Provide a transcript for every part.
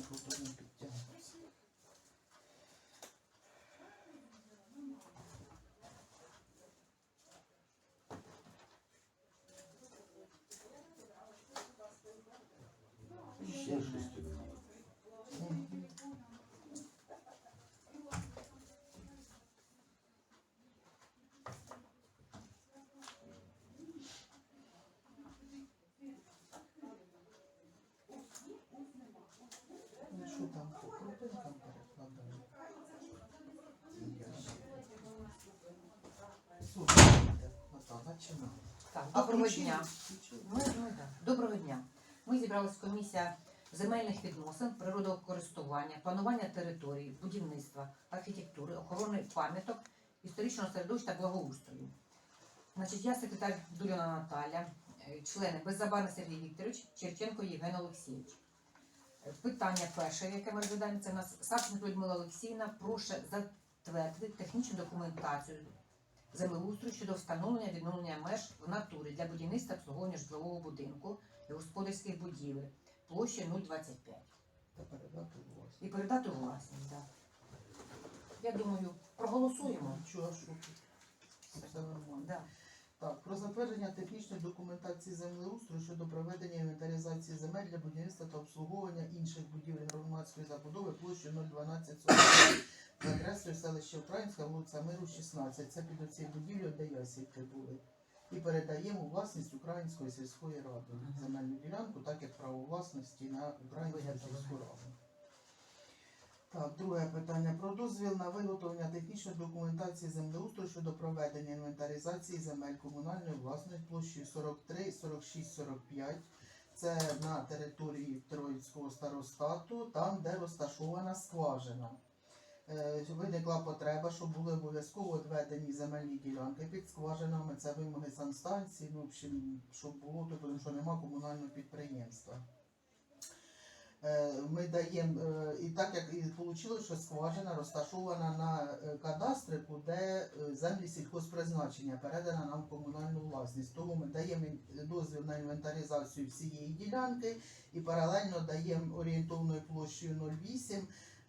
그것도 좀 Наталя. Так, А доброго включили? дня. Включили? Ми, да. Доброго дня. Ми зібралась комісія земельних відносин, природокористування, планування території, будівництва, архітектури, охорони пам'яток, історичного середовища та благоустрою. Значить, я секретар Дуліна Наталя, е, члени Беззабарний Сергій Вікторович, Черченко Євген Олексійович. Е, Питання перше, яке ми розглядаємо, це у нас Савченко Людмила Олексіївна прошу затвердити технічну документацію землеустрою щодо встановлення відновлення меж в натурі для будівництва обслуговування житлового будинку і господарських будівель площею 0,25 Та передати у і передати власність. Да. Я думаю, проголосуємо. Тут все нормально. Да. Так, про затвердження технічної документації землеустрою щодо проведення інвентаризації земель для будівництва та обслуговування інших будівель громадської забудови площею 01245 адресою селища Українська, вулиця Миру, 16. Це під оцією будівлею, де ясідки були. І передаємо власність Української сільської ради земельну ділянку, так як право власності на Українську сільську раду. Так, друге питання про дозвіл на виготовлення технічної документації землеустрою щодо проведення інвентаризації земель комунальної власності площею 43, 46, 45. Це на території Троїцького старостату, там, де розташована скважина. Е, Виникла потреба, щоб були обов'язково відведені земельні ділянки під скважинами. Це вимоги санстанції, ну, в общем, щоб було, то, тому що нема комунального підприємства. Е, Ми даємо, е, і так як і вийшло, що скважина розташована на кадастрику, де землі сільхозпризначення передана нам комунальну власність. Тому ми даємо дозвіл на інвентаризацію всієї ділянки і паралельно даємо орієнтовною площею 0,8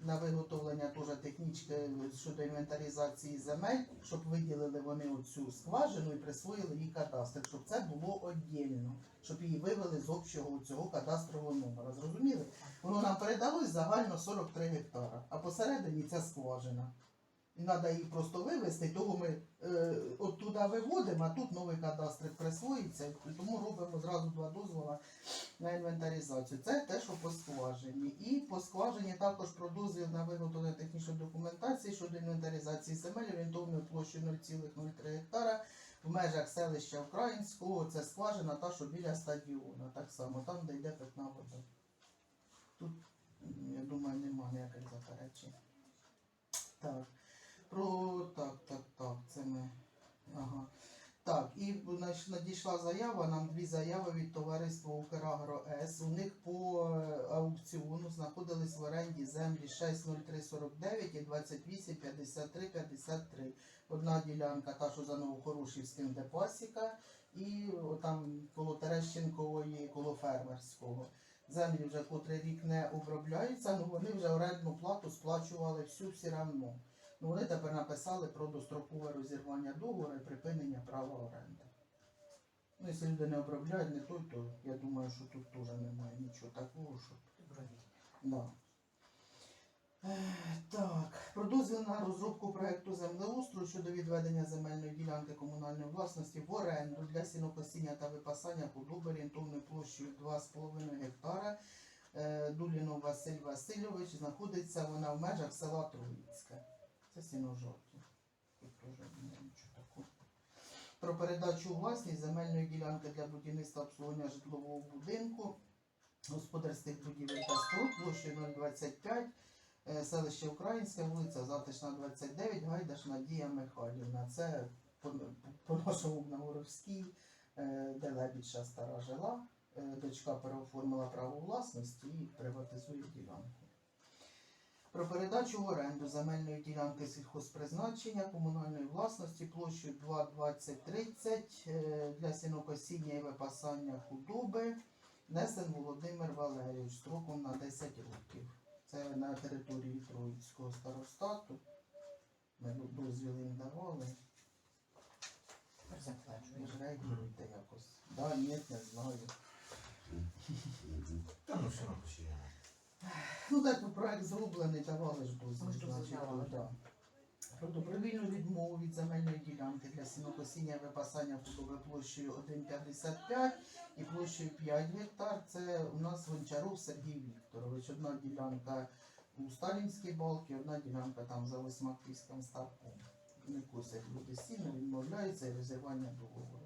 на виготовлення теж технічки щодо інвентаризації земель, щоб виділили вони оцю скважину і присвоїли їй кадастр, щоб це було віддільно, щоб її вивели з общого цього кадастрового номера. Зрозуміли? Воно нам передалось загально 43 гектара, а посередині ця скважина. Треба її просто вивезти, того ми е, от туди виводимо, а тут новий кадастр присвоїться, тому робимо зразу два дозвола на інвентаризацію. Це те, що по скважині. І по скважині також про дозвіл на виготовлення технічної документації щодо інвентаризації земель орієнтовною площею 0,03 гектара в межах селища Українського. Це скважина та, що біля стадіону. Так само, там, де йде питна вода. Тут, я думаю, нема ніяких заперечень. Так. Про так, так, так, це ми. Ага. Так, і надійшла заява, нам дві заяви від товариства Украгро С. У них по е, аукціону знаходились в оренді землі 60349 і 285353. Одна ділянка, та, що за Новохорошівським, де пасіка, і там коло Терещенкової, коло фермерського. Землі вже котрий рік не обробляються, але вони вже орендну плату сплачували всю все равно. Вони тепер написали про дострокове розірвання договору і припинення права оренди. Ну, якщо люди не обробляють не той, то я думаю, що тут теж немає нічого такого, щоб. Да. Е, Так, про дозвіл на розробку проекту землеустрою щодо відведення земельної ділянки комунальної власності в оренду для сінокосіння та випасання худоби орієнтовною площею 2,5 гектара. Е, Дулінов Василь Васильович знаходиться вона в межах села Троїцьке. Це нічого такого. Про передачу власність земельної ділянки для будівництва обслуговування житлового будинку, господарських будівель та споруд площею 025, е, селище Українське, вулиця Затишна, 29, Гайдаш Надія Михайлівна. Це по, нашому на Воровській, е, де Лебідша стара жила. Е, Дочка переоформила право власності і приватизує ділянку. Про передачу в оренду земельної ділянки сільхозпризначення комунальної власності площею 2,2030 е, для сінокосіння і випасання худоби Несен Володимир Валерійович строком на 10 років. Це на території Троїцького старостату. Ми дозвіл їм давали. Реагуєте якось. Да, ні, не знаю. Та ну все напишемо. Ну так проект зроблений, давали ж значить, дозволяли, да. Про добровільну відмову від земельної ділянки для сінокосіння випасання худоби площею 1,55 і площею 5 гектар. Це у нас Гончаров Сергій Вікторович. Одна ділянка у Сталінській балці, одна ділянка там за Восьмаківським ставком. Не косять люди сіно, відмовляються і розірвання договору.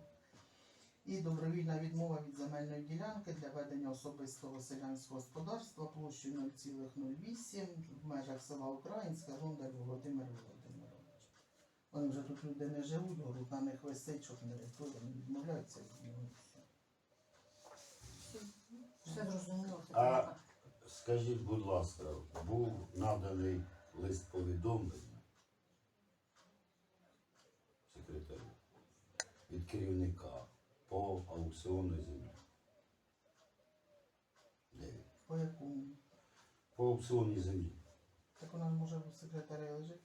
І добровільна відмова від земельної ділянки для ведення особистого селянського господарства площею 0,08 в межах села Українське, Гондар Володимир Володимирович. Вони вже тут люди не живуть, говорять, на них висить, щоб не відмовляються від нього. все. Все зрозуміло. А- Скажіть, будь ласка, був наданий лист повідомлення секретарю від керівника по аукціону землі. Де? По якому? По аукціоні землі. Так вона ж може в секретарі лежить.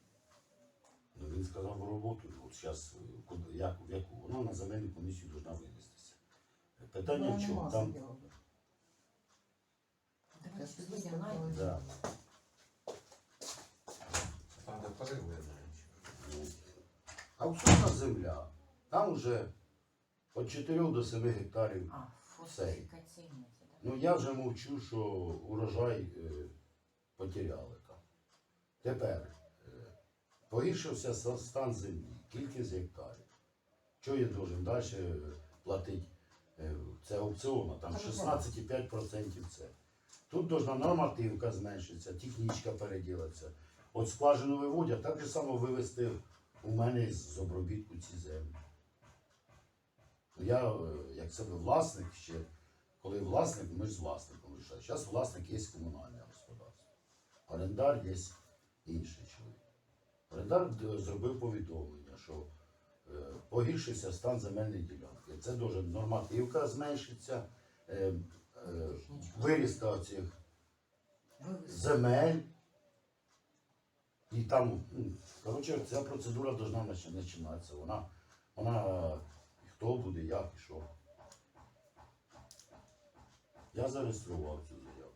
Ну, він сказав роботу, от зараз як, в яку? Вона на земельну комісію повинна винестися. Питання Вона в чому? Там, ж навіть. да. Там де перерви. Ну, Аукціонна земля, там вже від 4 до 7 гектарів. А. Ну я вже мовчу, що урожай е, потеряли там. Тепер е, погіршився стан землі, кількість гектарів. Що я должен далі платити? Е, це аукціона, там 16,5% це. Тут должна нормативка зменшитися, технічка переділитися. От скважину виводять, так же само вивезти у мене з обробітку ці землі. Я, е, як себе власник ще, коли власник, ми ж з власником рішаємо. Зараз власник є комунальне господарство. Орендар є інший чоловік. Орендар зробив повідомлення, що е, погіршився стан земельної ділянки. Це дуже нормативка зменшиться, е, е, вирізка цих земель. І там, ну, коротше, ця процедура повинна починатися. Вона, вона е, хто буде, як і що. Я зареєстрував цю заяву.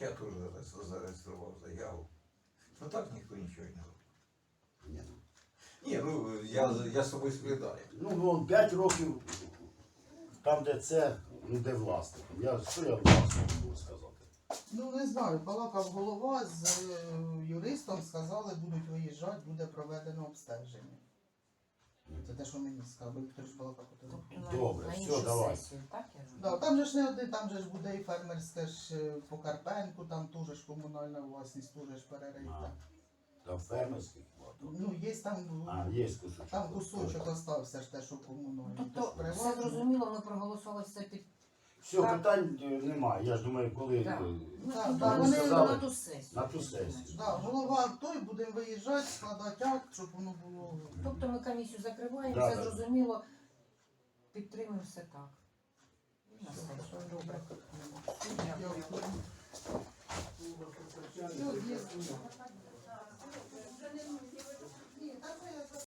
Я теж зараз зареєстрував заяву. Ну так ніхто нічого не робить. Ні, ну. Ні, ну я, я з собою сплітаю. Ну, вон 5 років там, де це, ну де власником. Я що я власником можу сказати? Ну не знаю, балакав голова з е, юристом, сказали, будуть виїжджати, буде проведено обстеження. Це те, що мені сказав, бо Віктор ж балакав. Тобто Добре, на все, іншу давай. сесію, так я Да, там же ж не один, там же ж буде і фермерське ж е, по Карпенку, там теж ж комунальна власність, теж ж перерита. Там фермерських хватало. Ну, є там, А, є кусочок. там кусочок остався ж те, що комунальний. Тобто Тож все приватний. зрозуміло, ми проголосували все під Все, Так. питань е, немає. Я ж думаю, коли Так. е, Ну, Так, так, вони сказали. на ту сесію. На ту сесію. Да, голова той, будемо виїжджати, складати акт, щоб воно було. Тобто ми комісію закриваємо, Да, все да. зрозуміло, підтримуємо все так. І на Все, сесію. добре. Дякую. Дякую. Все, є.